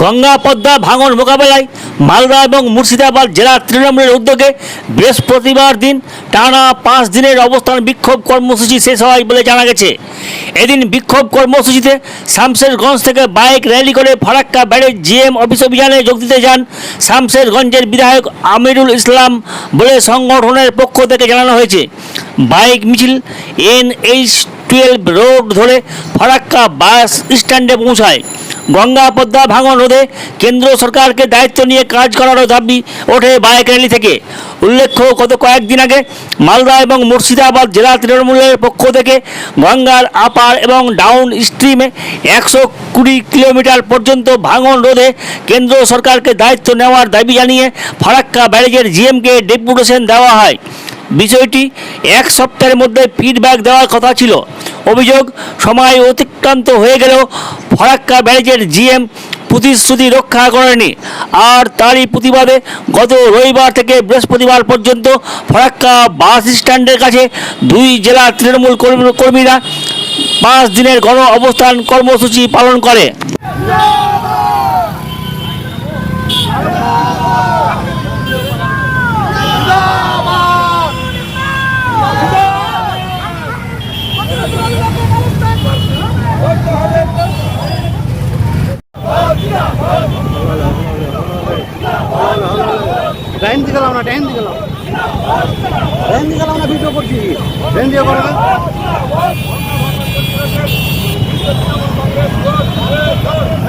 গঙ্গা, পদ্মা, ভাঙন, মোকাবেলায় মালদা এবং মুর্শিদাবাদ জেলা তৃণমূলের উদ্যোগে বৃহস্পতিবার দিন টানা পাঁচ দিনের অবস্থান বিক্ষোভ কর্মসূচি শেষ হয় বলে জানা গেছে। এদিন বিক্ষোভ কর্মসূচিতে শামশেরগঞ্জ থেকে বাইক র্যালি করে ফারাক্কা ব্যারেজ জিএম অফিস অভিযানে যোগ দিতে যান শামশেরগঞ্জের বিধায়ক আমিরুল ইসলাম বলে সংগঠনের পক্ষ থেকে জানানো হয়েছে। বাইক মিছিল এন এইচ টুয়েলভ রোড ধরে ফারাক্কা বাস স্ট্যান্ডে পৌঁছায়। গঙ্গা, পদ্মা, ভাঙন রোধে কেন্দ্র সরকারকে দায়িত্ব নিয়ে কাজ করারও দাবি ওঠে বাইক র্যালি থেকে। উল্লেখ্য, গত কয়েকদিন আগে মালদা এবং মুর্শিদাবাদ জেলা তৃণমূলের পক্ষ থেকে গঙ্গার আপার এবং ডাউন স্ট্রিমে একশো কুড়ি কিলোমিটার পর্যন্ত ভাঙন রোধে কেন্দ্র সরকারকে দায়িত্ব নেওয়ার দাবি জানিয়ে ফারাক্কা ব্যারেজের জিএমকে ডেপুটেশন দেওয়া হয়। বিষয়টি এক সপ্তাহের মধ্যে ফিডব্যাক দেওয়ার কথা ছিল। অভিযোগ, সময় অতিক্রান্ত হয়ে গেলেও ফরাক্কা ব্যারেজের জিএম প্রতিশ্রুতি রক্ষা করেনি। আর তারই প্রতিবাদে গত রবিবার থেকে বৃহস্পতিবার পর্যন্ত ফরাক্কা বাস স্ট্যান্ডের কাছে দুই জেলা তৃণমূল কর্মী- কর্মীরা পাঁচ দিনের গণ অবস্থান কর্মসূচি পালন করে। টাইম দিয়ে গেলাম না টাইম দিয়ে গেলাম টাইম দিয়ে গেলাম না ভিডিও করছি। টাইম দিয়ে করো না।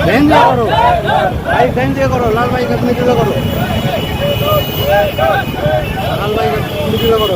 টাইম দিয়ে করো। ভাই টাইম দিয়ে করো, লাল ভাই মিডিলে করো। লাল ভাই মিডিলে করো